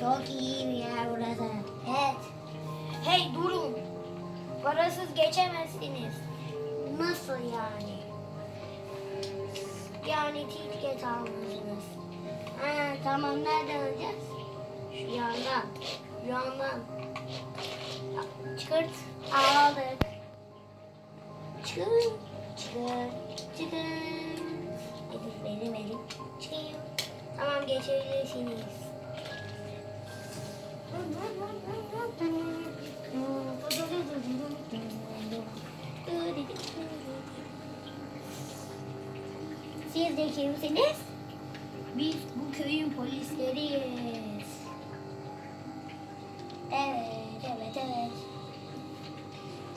Çok iyi bir yer burası. Evet. Hey durun. Parasız geçemezsiniz. Nasıl yani? Yani tiket almışsınız. Ha, tamam nereden alacağız? Şu yandan. Şu yandan. Çıkırt. Aldık. Çıkır. Çıkır. Çıkır. Hadi benim elim. Çıkıyor. Tamam geçebilirsiniz. Siz de kimsiniz? Biz bu köyün polisleriyiz. Evet, evet, evet.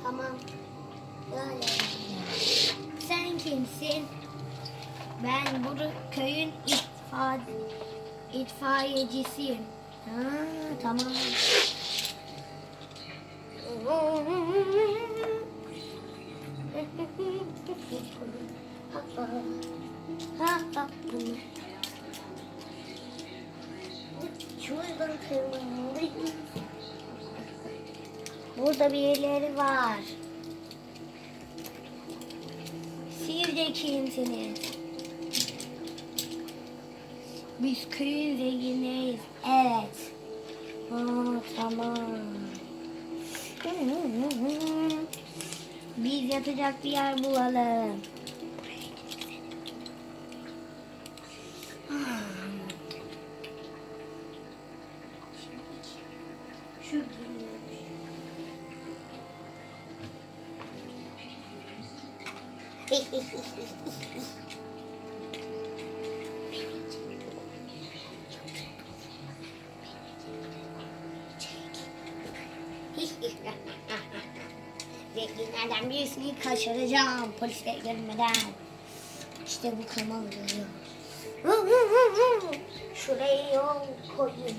Tamam. Galiba. Sen kimsin? Ben bu köyün itfa itfaiyecisiyim. Tamam. Ha, ha. Şuradan tırmanmalıyım. Burada birileri var. De kimsiniz? Biz köyün zenginleriyiz. Evet. Aa, tamam. Biz yatacak bir yer bulalım. Şu Zenginlerden birisini kaçıracağım polisler gelmeden. İşte bu tamam geliyor. Şuraya yol koyayım.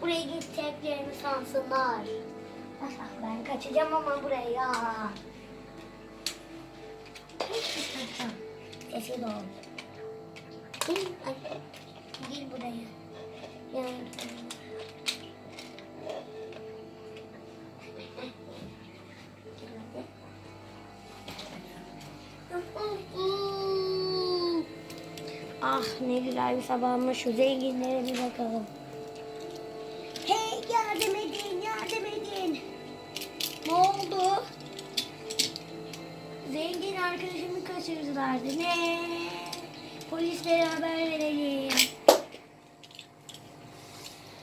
Buraya gideceklerini sansınlar. Ben kaçacağım ama buraya. Sesi de oldu. Gel buraya. Yani, Ah ne güzel bir sabahmış. Şu zenginlere bir bakalım. Hey yardım edin, yardım edin. Ne oldu? Zengin arkadaşımı kaçırdılardı. Ne? Polislere haber verelim.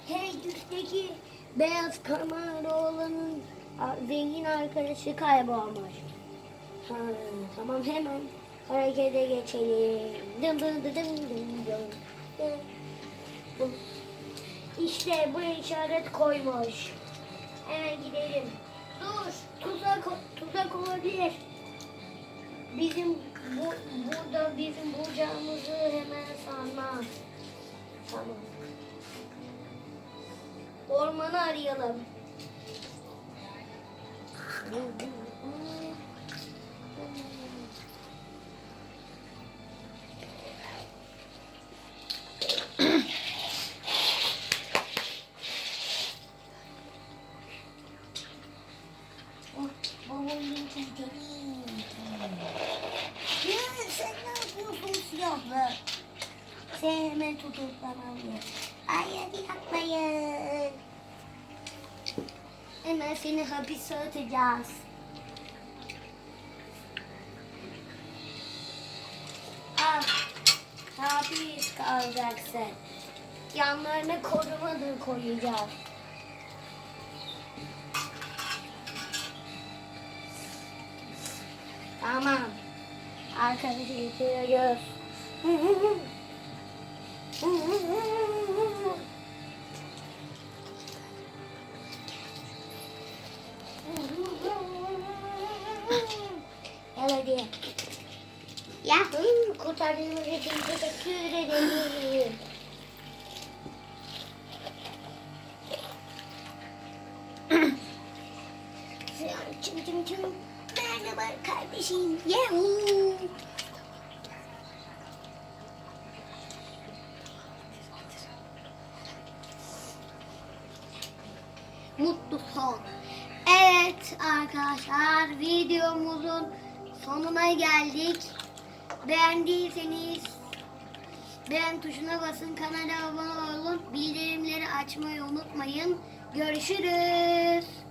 Hey üstteki beyaz Kamaroğlan'ın zengin arkadaşı kaybolmuş. Ha, tamam hemen harekete geçelim. Dım dım dım dım dım dım. İşte bu işaret koymuş. Hemen gidelim. Dur, tuzak, tuzak olabilir. Bizim bu, burada bizim bulacağımızı hemen sanmaz. Tamam. Ormanı arayalım. Seni hemen tutuklamalıyım. Hayır yapmayın. Hemen seni hapise atacağız. Ah, hapis kalacaksın. Yanlarına korumadır koyacağız. Tamam. Arkadaşı getiriyoruz. Hadi. Yahoo! Kurtardığınız için teşekkür ederim. Çım çım çım. Merhaba kardeşim. Yahoo! Mutlu son. Evet arkadaşlar videomuzun sonuna geldik. Beğendiyseniz beğen tuşuna basın, kanala abone olun, bildirimleri açmayı unutmayın. Görüşürüz.